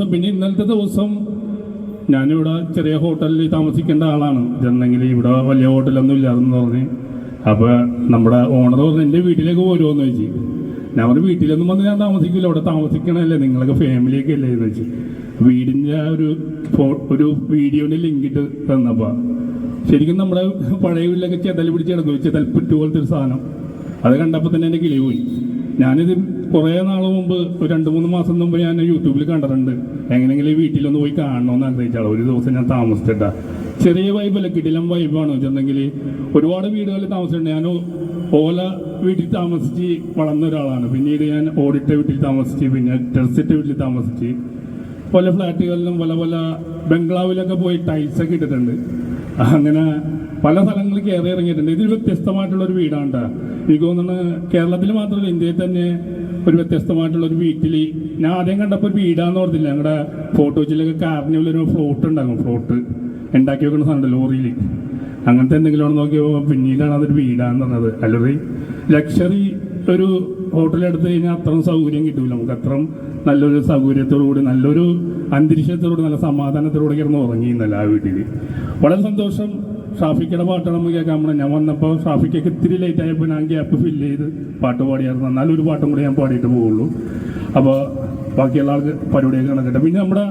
സന്തോഷം പിന്നെ ഇന്നലത്തെ ദിവസം ഞാനിവിടെ ചെറിയ ഹോട്ടലിൽ താമസിക്കേണ്ട ആളാണ്. ഇതെന്നെങ്കിൽ ഇവിടെ വലിയ ഹോട്ടലൊന്നും ഇല്ലാതെന്ന് പറഞ്ഞ്. അപ്പോൾ നമ്മുടെ ഓണർ പറഞ്ഞു എന്റെ വീട്ടിലേക്ക് പോരുമെന്ന് ചോദിച്ചു. ഞാൻ പറഞ്ഞു വീട്ടിലൊന്നും വന്ന് ഞാൻ താമസിക്കില്ല അവിടെ താമസിക്കണല്ലേ നിങ്ങളൊക്കെ ഫാമിലിയൊക്കെ അല്ലേ? എന്ന് വെച്ച് വീടിന്റെ ആ ഒരു ഫോ- ഒരു വീഡിയോന്റെ ലിങ്ക് ഇട്ട് തന്നപ്പോൾ ശരിക്കും നമ്മുടെ പഴയ വീട്ടിലൊക്കെ ചെതൽ പിടിച്ച് കിടക്കും ചെതൽപ്പുറ്റ് പോലത്തെ ഒരു സാധനം. അത് കണ്ടപ്പോൾ തന്നെ എന്റെ കിളി പോയി. ഞാനിത് കുറേ നാൾ മുമ്പ് ഒരു രണ്ട് മൂന്ന് മാസം മുമ്പ് ഞാൻ യൂട്യൂബിൽ കണ്ടിട്ടുണ്ട്. എങ്ങനെയെങ്കിലും വീട്ടിലൊന്ന് പോയി കാണണമെന്ന് ആഗ്രഹിച്ചാണ്. ഒരു ദിവസം ഞാൻ താമസിച്ചിട്ട. ചെറിയ വൈബല്ല കിടിലം വൈബാണ് വെച്ചിട്ടുണ്ടെങ്കിൽ ഒരുപാട് വീടുകളിൽ താമസിച്ചിട്ടുണ്ട്. ഞാൻ ഓല വീട്ടിൽ താമസിച്ച് വളർന്ന ഒരാളാണ്. പിന്നീട് ഞാൻ ഓടിട്ട വീട്ടിൽ താമസിച്ച് പിന്നെ ടെറസിട്ട വീട്ടിൽ താമസിച്ച് പല ഫ്ലാറ്റുകളിലും പല പല ബംഗ്ലാവിലൊക്കെ പോയി ടൈൽസൊക്കെ ഇട്ടിട്ടുണ്ട്. അങ്ങനെ പല സ്ഥലങ്ങളിൽ കയറി ഇറങ്ങിയിട്ടുണ്ട് ഇത് വ്യത്യസ്തമായിട്ടുള്ള ഒരു വീടാണ്. എനിക്ക് തോന്നുന്നു കേരളത്തിൽ മാത്രമല്ല ഇന്ത്യയിൽ തന്നെ ഒരു വ്യത്യസ്തമായിട്ടുള്ള ഒരു വീട്ടിൽ ഞാൻ ആദ്യം കണ്ടപ്പോൾ വീടാന്ന് ഓർത്തില്ല. ഞങ്ങളുടെ ഫോട്ടോച്ചിലൊക്കെ കാറിനുള്ള ഒരു ഫ്ലോട്ട് ഉണ്ടാകും ഫ്ലോട്ട് ഉണ്ടാക്കി വെക്കുന്ന സാധനം ലോറിയിൽ അങ്ങനത്തെ എന്തെങ്കിലും നോക്കിയപ്പോൾ പിന്നീടാണ് അതൊരു വീടാന്ന് പറഞ്ഞത്. അല്ലെങ്കിൽ ലക്ഷറി ഒരു ഹോട്ടലെടുത്ത് കഴിഞ്ഞാൽ അത്രയും സൗകര്യം കിട്ടില്ല നമുക്ക് അത്രയും നല്ലൊരു സൗകര്യത്തോടുകൂടി നല്ലൊരു അന്തരീക്ഷത്തോടുകൂടി നല്ല സമാധാനത്തോടുകൂടി കിടന്ന് ഉറങ്ങിയിരുന്നല്ല ആ വീട്ടിൽ വളരെ സന്തോഷം. ഷാഫിക്കയുടെ പാട്ടാണ് നമുക്ക് കേൾക്കാൻ പോണത് ഞാൻ വന്നപ്പോൾ ഷാഫിക്കൊക്കെ ഇത്തിരി ലേറ്റ് ആയപ്പോൾ ഞാൻ ഗ്യാപ്പ് ഫില്ല് ചെയ്ത് പാട്ട് പാടിയായിരുന്നു. എന്നാലും ഒരു പാട്ടും കൂടി ഞാൻ പാടിയിട്ട് പോവുള്ളൂ. അപ്പോൾ ബാക്കിയുള്ള ആൾക്ക് പരിപാടിയൊക്കെ നടക്കട്ടെ. പിന്നെ നമ്മുടെ